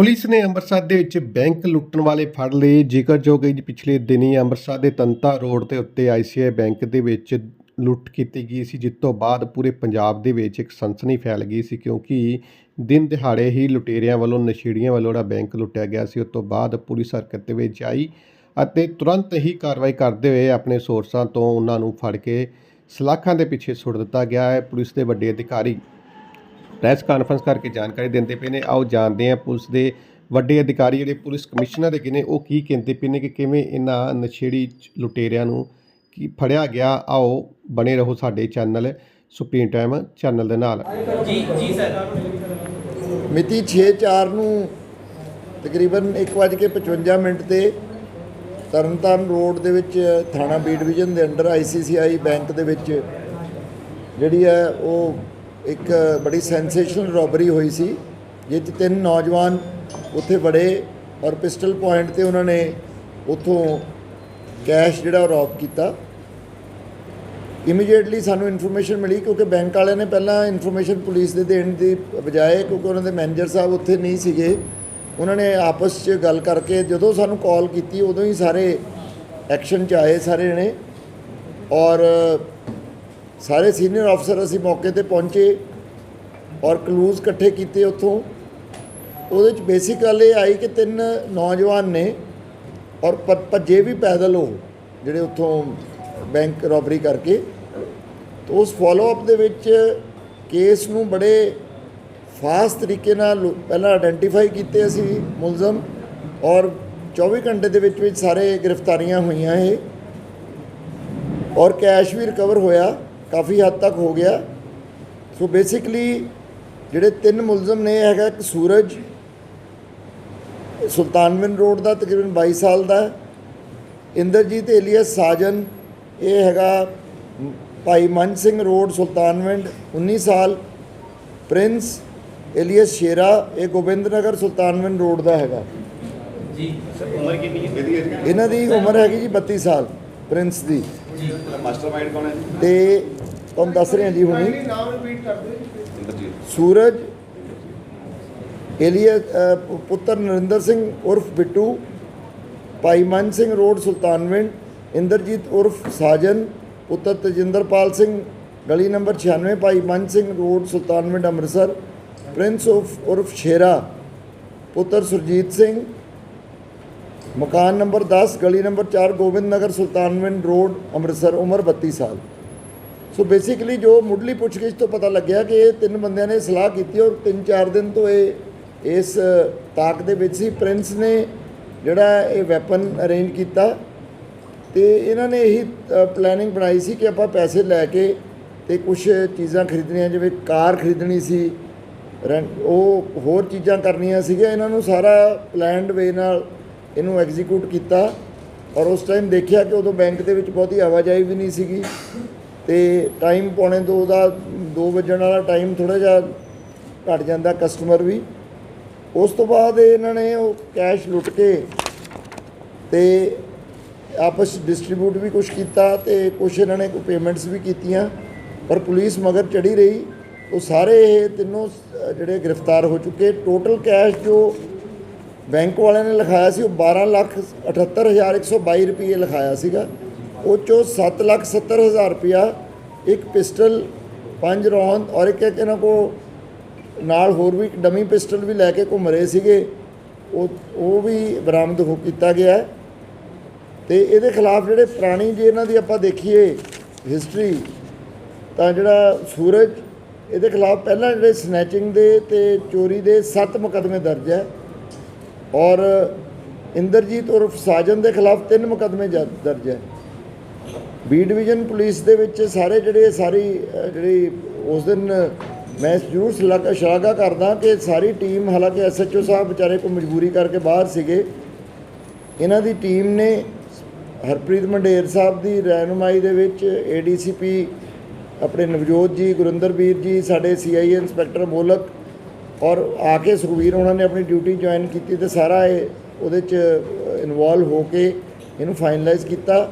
Police ਨੇ ਅੰਮ੍ਰਿਤਸਰ ਦੇ ਵਿੱਚ ਬੈਂਕ ਲੁੱਟਣ ਵਾਲੇ ਫੜ ਲਏ। ਜ਼ਿਕਰਯੋਗ ਹੈ ਜੀ, ਪਿਛਲੇ ਦਿਨੀ ਅੰਮ੍ਰਿਤਸਰ ਦੇ ਤੰਤਾ ਰੋਡ ਦੇ ਉੱਤੇ ਆਈਸੀਆਈ ਬੈਂਕ ਦੇ ਵਿੱਚ ਲੁੱਟ ਕੀਤੀ ਗਈ ਸੀ, ਜਿਸ ਤੋਂ ਬਾਅਦ ਪੂਰੇ ਪੰਜਾਬ ਦੇ ਵਿੱਚ ਇੱਕ ਸਨਸਨੀ ਫੈਲ ਗਈ ਸੀ, ਕਿਉਂਕਿ ਦਿਨ ਦਿਹਾੜੇ ਹੀ ਲੁਟੇਰਿਆਂ ਵੱਲੋਂ, ਨਸ਼ੇੜੀਆਂ ਵੱਲੋਂ ਜਿਹੜਾ ਬੈਂਕ ਲੁੱਟਿਆ ਗਿਆ ਸੀ, ਉਸ ਤੋਂ ਬਾਅਦ ਪੁਲਿਸ ਹਰਕਤ ਦੇ ਵਿੱਚ ਆਈ ਅਤੇ ਤੁਰੰਤ ਹੀ ਕਾਰਵਾਈ ਕਰਦੇ ਹੋਏ ਆਪਣੇ ਸੋਰਸਾਂ ਤੋਂ ਉਹਨਾਂ ਨੂੰ ਫੜ ਕੇ ਸਲਾਖਾਂ ਦੇ ਪਿੱਛੇ ਸੁੱਟ ਦਿੱਤਾ ਗਿਆ ਹੈ। ਪੁਲਿਸ ਦੇ ਵੱਡੇ ਅਧਿਕਾਰੀ ਪ੍ਰੈਸ ਕਾਨਫਰੰਸ ਕਰਕੇ ਜਾਣਕਾਰੀ ਦਿੰਦੇ ਪਏ ਨੇ। ਆਓ ਜਾਣਦੇ ਹਾਂ ਪੁਲਿਸ ਦੇ ਵੱਡੇ ਅਧਿਕਾਰੀ ਜਿਹੜੇ ਪੁਲਿਸ ਕਮਿਸ਼ਨਰ ਹੈਗੇ ਨੇ ਉਹ ਕੀ ਕਹਿੰਦੇ ਪਏ ਨੇ ਕਿ ਕਿਵੇਂ ਇਹਨਾਂ ਨਸ਼ੇੜੀ ਲੁਟੇਰਿਆਂ ਨੂੰ ਕੀ ਫੜਿਆ ਗਿਆ। ਆਓ ਬਣੇ ਰਹੋ ਸਾਡੇ ਚੈਨਲ ਸੁਪਰੀਮ ਟਾਈਮ ਚੈਨਲ ਦੇ ਨਾਲ। ਜੀ ਜੀ ਸਰ। ਮਿਤੀ 6/4 ਨੂੰ ਤਕਰੀਬਨ 1:55 ਮਿੰਟ ਤੇ ਤਰਨਤਾਰਨ ਰੋਡ ਦੇ ਵਿੱਚ ਥਾਣਾ ਬੀ ਡਿਵੀਜ਼ਨ ਦੇ ਅੰਡਰ ਆਈਸੀਸੀਆਈ ਬੈਂਕ ਦੇ ਵਿੱਚ ਜਿਹੜੀ ਹੈ ਉਹ ਇੱਕ ਬੜੀ ਸੈਂਸੇਸ਼ਨਲ ਰੋਬਰੀ ਹੋਈ ਸੀ। ਜਿਸ 'ਚ ਤਿੰਨ ਨੌਜਵਾਨ ਉੱਥੇ ਵੜੇ ਔਰ ਪਿਸਟਲ ਪੁਆਇੰਟ ਤੇ ਉਹਨਾਂ ਨੇ ਉੱਥੋਂ ਕੈਸ਼ ਜਿਹੜਾ ਰੌਬ ਕੀਤਾ। ਇਮੀਡੀਏਟਲੀ ਸਾਨੂੰ ਇਨਫੋਰਮੇਸ਼ਨ ਮਿਲੀ ਕਿਉਂਕਿ ਬੈਂਕ ਵਾਲਿਆਂ ਨੇ ਪਹਿਲਾਂ ਇਨਫੋਰਮੇਸ਼ਨ ਪੁਲਿਸ ਦੇ ਦੇਣ ਦੀ ਬਜਾਏ ਕਿਉਂਕਿ ਉਹਨਾਂ ਦੇ ਮੈਨੇਜਰ ਸਾਹਿਬ ਉੱਥੇ ਨਹੀਂ ਸੀਗੇ, ਉਹਨਾਂ ਨੇ ਆਪਸ 'ਚ ਗੱਲ ਕਰਕੇ ਜਦੋਂ ਸਾਨੂੰ ਕਾਲ ਕੀਤੀ ਉਦੋਂ ਹੀ ਸਾਰੇ ਐਕਸ਼ਨ 'ਚ ਆਏ ਸਾਰੇ ਜਣੇ। ਔਰ ਸਾਰੇ ਸੀਨੀਅਰ ਅਫਸਰ ਅਸੀਂ ਮੌਕੇ ਤੇ ਪਹੁੰਚੇ ਔਰ ਕਲੂਜ਼ ਇਕੱਠੇ ਕੀਤੇ ਉੱਥੋਂ। ਉਹਦੇ 'ਚ ਬੇਸਿਕ ਗੱਲ ਇਹ ਆਈ ਕਿ ਤਿੰਨ ਨੌਜਵਾਨ ਨੇ ਔਰ ਭ- ਭੱਜੇ ਵੀ ਪੈਦਲ ਹੋ ਜਿਹੜੇ ਉੱਥੋਂ ਬੈਂਕ ਰੋਬਰੀ ਕਰਕੇ। ਤਾਂ ਉਸ ਫਾਲੋ ਅਪ ਦੇ ਵਿੱਚ ਕੇਸ ਨੂੰ ਬੜੇ ਫਾਸਟ ਤਰੀਕੇ ਨਾਲ ਪਹਿਲਾਂ ਆਇਡੈਂਟੀਫਾਈ ਕੀਤੇ ਅਸੀਂ ਮੁਲਜ਼ਮ ਔਰ 24 ਘੰਟੇ ਦੇ ਵਿੱਚ ਵਿੱਚ ਸਾਰੇ ਗ੍ਰਿਫਤਾਰੀਆਂ ਹੋਈਆਂ ਇਹ। ਔਰ ਕੈਸ਼ ਵੀ ਰਿਕਵਰ ਹੋਇਆ। ਕਾਫੀ ਹੱਦ ਤੱਕ ਹੋ ਗਿਆ। ਸੋ ਬੇਸਿਕਲੀ ਜਿਹੜੇ ਤਿੰਨ ਮੁਲਜ਼ਮ ਨੇ ਇਹ ਹੈਗਾ ਇੱਕ ਸੂਰਜ ਸੁਲਤਾਨਵਿੰਦ ਰੋਡ ਦਾ ਤਕਰੀਬਨ 22 ਸਾਲ ਦਾ। ਇੰਦਰਜੀਤ ਏਲੀਅਸ ਸਾਜਨ ਇਹ ਹੈਗਾ ਭਾਈ ਮਨ ਸਿੰਘ ਰੋਡ ਸੁਲਤਾਨਵਿੰਦ 19 ਸਾਲ। ਪ੍ਰਿੰਸ ਏਲੀਅਸ ਸ਼ੇਰਾ ਇਹ ਗੋਬਿੰਦਨਗਰ ਸੁਲਤਾਨਵਿੰਦ ਰੋਡ ਦਾ ਹੈਗਾ। ਜੀ ਸਰ ਉਮਰ ਕਿੰਨੀ ਹੈ? ਇਹਨਾਂ ਦੀ ਉਮਰ ਹੈਗੀ ਜੀ 32 ਸਾਲ ਪ੍ਰਿੰਸ ਦੀ। ਜੀ। ਮਾਸਟਰਮਾਈਂਡ ਕੌਣ ਹੈ? ਜੀ ਤੇ ਤੁਹਾਨੂੰ ਦੱਸ ਰਹੇ ਹਾਂ ਜੀ ਹੁਣੀ ਸੂਰਜ ਪੁ- ਪੁੱਤਰ ਨਰਿੰਦਰ ਸਿੰਘ ਉਰਫ ਬਿੱਟੂ ਭਾਈ ਮਨ ਸਿੰਘ ਰੋਡ ਸੁਲਤਾਨਵਿੰਡ ਇੰਦਰਜੀਤ ਉਰਫ ਸਾਜਨ ਪੁੱਤਰ ਤਜਿੰਦਰਪਾਲ ਸਿੰਘ ਗਲੀ number 96 Bhai Man Singh road Sultanwind Amritsar Prince ਉਰਫ ਉਰਫ ਸ਼ੇਰਾ ਪੁੱਤਰ ਸੁਰਜੀਤ ਸਿੰਘ ਮਕਾਨ ਨੰਬਰ 10 ਗਲੀ ਨੰਬਰ 4 ਗੋਬਿੰਦ ਨਗਰ ਸੁਲਤਾਨਵਿੰਦ ਰੋਡ ਅੰਮ੍ਰਿਤਸਰ ਉਮਰ 32 ਸਾਲ। ਸੋ ਬੇਸਿਕਲੀ ਜੋ ਮੁੱਢਲੀ ਪੁੱਛਗਿੱਛ ਤੋਂ ਪਤਾ ਲੱਗਿਆ ਕਿ ਇਹ ਤਿੰਨ ਬੰਦਿਆਂ ਨੇ ਸਲਾਹ ਕੀਤੀ ਔਰ 3-4 ਦਿਨ ਤੋਂ ਇਹ, ਇਸ, ਤਾਕ ਦੇ ਵਿੱਚ ਸੀ। ਪ੍ਰਿੰਸ ਨੇ ਜਿਹੜਾ ਇਹ ਵੈਪਨ ਅਰੇਂਜ ਕੀਤਾ ਤੇ ਇਹਨਾਂ ਨੇ ਇਹੀ ਪਲੈਨਿੰਗ ਬਣਾਈ ਸੀ ਕਿ ਆਪਾਂ ਪੈਸੇ ਲੈ ਕੇ ਤੇ ਕੁਝ ਚੀਜ਼ਾਂ ਖਰੀਦਣੀਆਂ, ਜਿਵੇਂ ਕਾਰ ਖਰੀਦਣੀ ਸੀ ਰੈਂਟ ਉਹ ਹੋਰ ਚੀਜ਼ਾਂ ਕਰਨੀਆਂ ਸੀਗੀਆਂ। ਇਹਨਾਂ ਨੂੰ ਸਾਰਾ ਪਲਾਨਡ ਵੇ ਨਾਲ ਇਹਨੂੰ ਐਗਜ਼ੀਕਿਊਟ ਕੀਤਾ। ਔਰ ਉਸ ਟਾਈਮ ਦੇਖਿਆ ਕਿ ਉਦੋਂ ਬੈਂਕ ਦੇ ਵਿੱਚ ਬਹੁਤੀ ਆਵਾਜਾਈ ਵੀ ਨਹੀਂ ਸੀਗੀ। ਤੇ ਟਾਈਮ ਪੌਣੇ ਦੋ ਦਾ 2 ਵਜਣ ਵਾਲਾ ਟਾਈਮ ਥੋੜਾ ਜਿਹਾ ਘਟ ਜਾਂਦਾ ਕਸਟਮਰ ਵੀ। ਉਸ ਤੋਂ ਬਾਅਦ ਇਹਨਾਂ ਨੇ ਉਹ ਕੈਸ਼ ਲੁੱਟ ਕੇ ਤੇ ਆਪਸ ਡਿਸਟ੍ਰੀਬਿਊਟ ਵੀ ਕੁਝ ਕੀਤਾ ਤੇ ਕੁਝ ਇਹਨਾਂ ਨੇ ਕੋਈ ਪੇਮੈਂਟਸ ਵੀ ਕੀਤੀਆਂ, ਪਰ ਪੁਲਿਸ ਮਗਰ ਚੜੀ ਰਹੀ। ਉਹ ਸਾਰੇ ਇਹ ਤਿੰਨੋਂ ਜਿਹੜੇ ਗ੍ਰਿਫਤਾਰ ਹੋ ਚੁੱਕੇ। ਟੋਟਲ ਕੈਸ਼ ਜੋ ਬੈਂਕ ਵਾਲਿਆਂ ਨੇ ਲਿਖਾਇਆ ਸੀ, ਉਹ 12 ਲੱਖ 78122 ਰੁਪਏ ਲਿਖਾਇਆ ਸੀਗਾ। ਉਹ ਚੋਂ 7 ਲੱਖ 70 ਹਜ਼ਾਰ ਰੁਪਇਆ ਇੱਕ ਪਿਸਟਲ, ਪੰਜ ਰੌਂਦ ਔਰ ਇੱਕ ਇਹਨਾਂ ਕੋ ਨਾਲ ਹੋਰ ਵੀ ਇੱਕ ਡਮੀ ਪਿਸਟਲ ਵੀ ਲੈ ਕੇ ਘੁੰਮ ਰਹੇ ਸੀਗੇ। ਉਹ ਉਹ ਵੀ ਬਰਾਮਦ ਹੋ ਕੀਤਾ ਗਿਆ। ਹੈ ਤੇ ਇਹਦੇ ਖਿਲਾਫ ਜਿਹੜੇ ਪੁਰਾਣੀ ਜੇ ਇਹਨਾਂ ਦੀ ਆਪਾਂ ਦੇਖੀਏ ਹਿਸਟਰੀ ਤਾਂ ਜਿਹੜਾ ਸੂਰਜ, ਇਹਦੇ ਖਿਲਾਫ ਪਹਿਲਾਂ ਜਿਹੜੇ ਸਨੈਚਿੰਗ ਦੇ ਤੇ ਚੋਰੀ ਦੇ 7 ਮੁਕੱਦਮੇ ਦਰਜ ਹੈ। ਔਰ ਇੰਦਰਜੀਤ ਉਰਫ ਸਾਜਨ ਦੇ ਖਿਲਾਫ 3 ਮੁਕੱਦਮੇ ਦਰਜ ਹੈ। ਬੀ ਡਿਵੀਜ਼ਨ ਪੁਲਿਸ ਦੇ ਵਿੱਚ ਸਾਰੇ ਜਿਹੜੇ ਸਾਰੀ ਜਿਹੜੀ ਉਸ ਦਿਨ ਮੈਂ ਜ਼ਰੂਰ ਸ਼ਲਾਘਾ ਸ਼ਲਾਘਾ ਕਰਦਾ ਕਿ ਸਾਰੀ ਟੀਮ ਹਾਲਾਂਕਿ ਐਸਐਚਓ ਸਾਹਿਬ ਵਿਚਾਰੇ ਕੋ ਮਜਬੂਰੀ ਕਰਕੇ ਬਾਹਰ ਸੀਗੇ। ਇਹਨਾਂ ਦੀ ਟੀਮ ਨੇ ਹਰਪ੍ਰੀਤ ਮੰਡੇਰ ਸਾਹਿਬ ਦੀ ਰਹਿਨੁਮਾਈ ਦੇ ਵਿੱਚ ਏਡੀਸੀਪੀ ਆਪਣੇ ਨਵਜੋਤ ਜੀ, ਗੁਰਿੰਦਰ ਵੀਰ ਜੀ, ਸਾਡੇ ਸੀਆਈਏ ਇੰਸਪੈਕਟਰ ਮੋਲਕ ਔਰ ਆ ਕੇ ਸੁਖਵੀਰ ਉਹਨਾਂ ਨੇ ਆਪਣੀ ਡਿਊਟੀ ਜੁਆਇਨ ਕੀਤੀ ਤੇ ਸਾਰਾ ਇਹ ਉਹਦੇ ਚ ਇਨਵੋਲਵ ਹੋ ਕੇ ਇਹਨੂੰ ਫਾਈਨਲਾਈਜ਼ ਕੀਤਾ।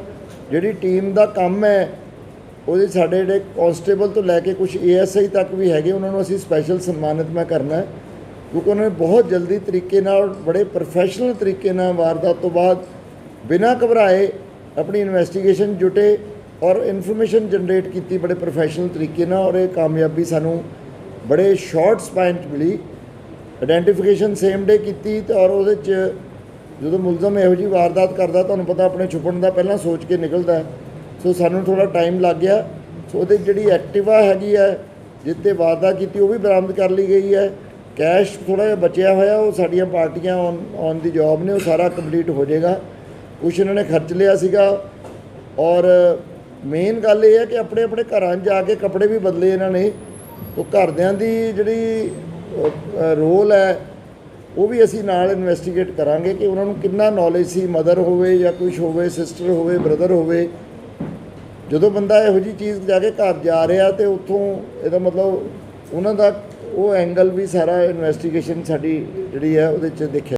ਜਿਹੜੀ ਟੀਮ ਦਾ ਕੰਮ ਹੈ, ਉਹਦੇ ਸਾਡੇ ਜਿਹੜੇ ਕਾਂਸਟੇਬਲ ਤੋਂ ਲੈ ਕੇ ਕੁਝ ਏਐਸਆਈ ਤੱਕ ਵੀ ਹੈਗੇ, ਉਹਨਾਂ ਨੂੰ ਅਸੀਂ ਸਪੈਸ਼ਲ ਸਨਮਾਨਿਤ ਮੈਂ ਕਰਨਾ ਕਿਉਂਕਿ ਉਹਨਾਂ ਨੇ ਬਹੁਤ ਜਲਦੀ ਤਰੀਕੇ ਨਾਲ, ਬੜੇ ਪ੍ਰੋਫੈਸ਼ਨਲ ਤਰੀਕੇ ਨਾਲ ਵਾਰਦਾਤ ਤੋਂ ਬਾਅਦ ਬਿਨਾਂ ਘਬਰਾਏ ਆਪਣੀ ਇਨਵੈਸਟੀਗੇਸ਼ਨ ਜੁਟੇ ਔਰ ਇਨਫੋਰਮੇਸ਼ਨ ਜਨਰੇਟ ਕੀਤੀ ਬੜੇ ਪ੍ਰੋਫੈਸ਼ਨਲ ਤਰੀਕੇ ਨਾਲ ਔਰ ਇਹ ਕਾਮਯਾਬੀ ਸਾਨੂੰ ਬੜੇ ਸ਼ਾਰਟ ਸਪੈਨ 'ਚ ਮਿਲੀ। ਆਇਡੈਂਟੀਫਿਕੇਸ਼ਨ ਸੇਮ ਡੇ ਕੀਤੀ ਤੇ ਔਰ ਉਹਦੇ 'ਚ ਜਦੋਂ ਮੁਲਜ਼ਮ ਇਹੋ ਜਿਹੀ ਵਾਰਦਾਤ ਕਰਦਾ, ਤੁਹਾਨੂੰ ਪਤਾ ਆਪਣੇ ਛੁਪਣ ਦਾ ਪਹਿਲਾਂ ਸੋਚ ਕੇ ਨਿਕਲਦਾ ਸੋ ਸਾਨੂੰ ਥੋੜਾ ਟਾਈਮ ਲੱਗ ਗਿਆ। ਸੋ ਉਹਦੇ ਜਿਹੜੀ ਐਕਟਿਵਾ ਹੈਗੀ ਹੈ, ਜਿੱਤੇ ਵਾਰਦਾਤ ਕੀਤੀ, ਉਹ ਵੀ ਬਰਾਮਦ ਕਰ ਲਈ ਗਈ ਹੈ। ਕੈਸ਼ ਥੋੜਾ ਜਿਹਾ ਬਚਿਆ ਹੋਇਆ, ਉਹ ਸਾਡੀਆਂ ਪਾਰਟੀਆਂ ਔਨ ਔਨ ਦੀ ਜੌਬ ਨੇ, ਉਹ ਸਾਰਾ ਕੰਪਲੀਟ ਹੋ ਜਾਏਗਾ। ਕੁਛ ਇਹਨਾਂ ਨੇ ਖਰਚ ਲਿਆ ਸੀਗਾ। ਔਰ ਮੇਨ ਗੱਲ ਇਹ ਹੈ ਕਿ ਆਪਣੇ ਆਪਣੇ ਘਰਾਂ 'ਚ ਜਾ ਕੇ ਕੱਪੜੇ ਵੀ ਬਦਲੇ ਇਹਨਾਂ ਨੇ। ਉਹ ਘਰਦਿਆਂ ਦੀ ਜਿਹੜੀ ਰੋਲ ਹੈ ਉਹ ਵੀ ਅਸੀਂ ਨਾਲ ਇਨਵੈਸਟੀਗੇਟ ਕਰਾਂਗੇ ਕਿ ਉਹਨਾਂ ਨੂੰ ਕਿੰਨਾ ਨੌਲੇਜ ਸੀ ਮਦਰ ਹੋਵੇ ਜਾਂ ਕੁਝ ਹੋਵੇ ਸਿਸਟਰ ਹੋਵੇ ਬ੍ਰਦਰ ਹੋਵੇ। ਜਦੋਂ ਬੰਦਾ ਇਹੋ ਜੀ ਚੀਜ਼ ਜਾ ਕੇ ਘਰ ਜਾ ਰਿਹਾ ਤੇ ਉੱਥੋਂ ਇਹਦਾ ਮਤਲਬ ਉਹਨਾਂ ਦਾ ਉਹ ਐਂਗਲ ਵੀ ਸਾਰਾ ਇਨਵੈਸਟੀਗੇਸ਼ਨ ਸਾਡੀ ਜਿਹੜੀ ਹੈ ਉਹਦੇ 'ਚ ਦੇਖਿਆ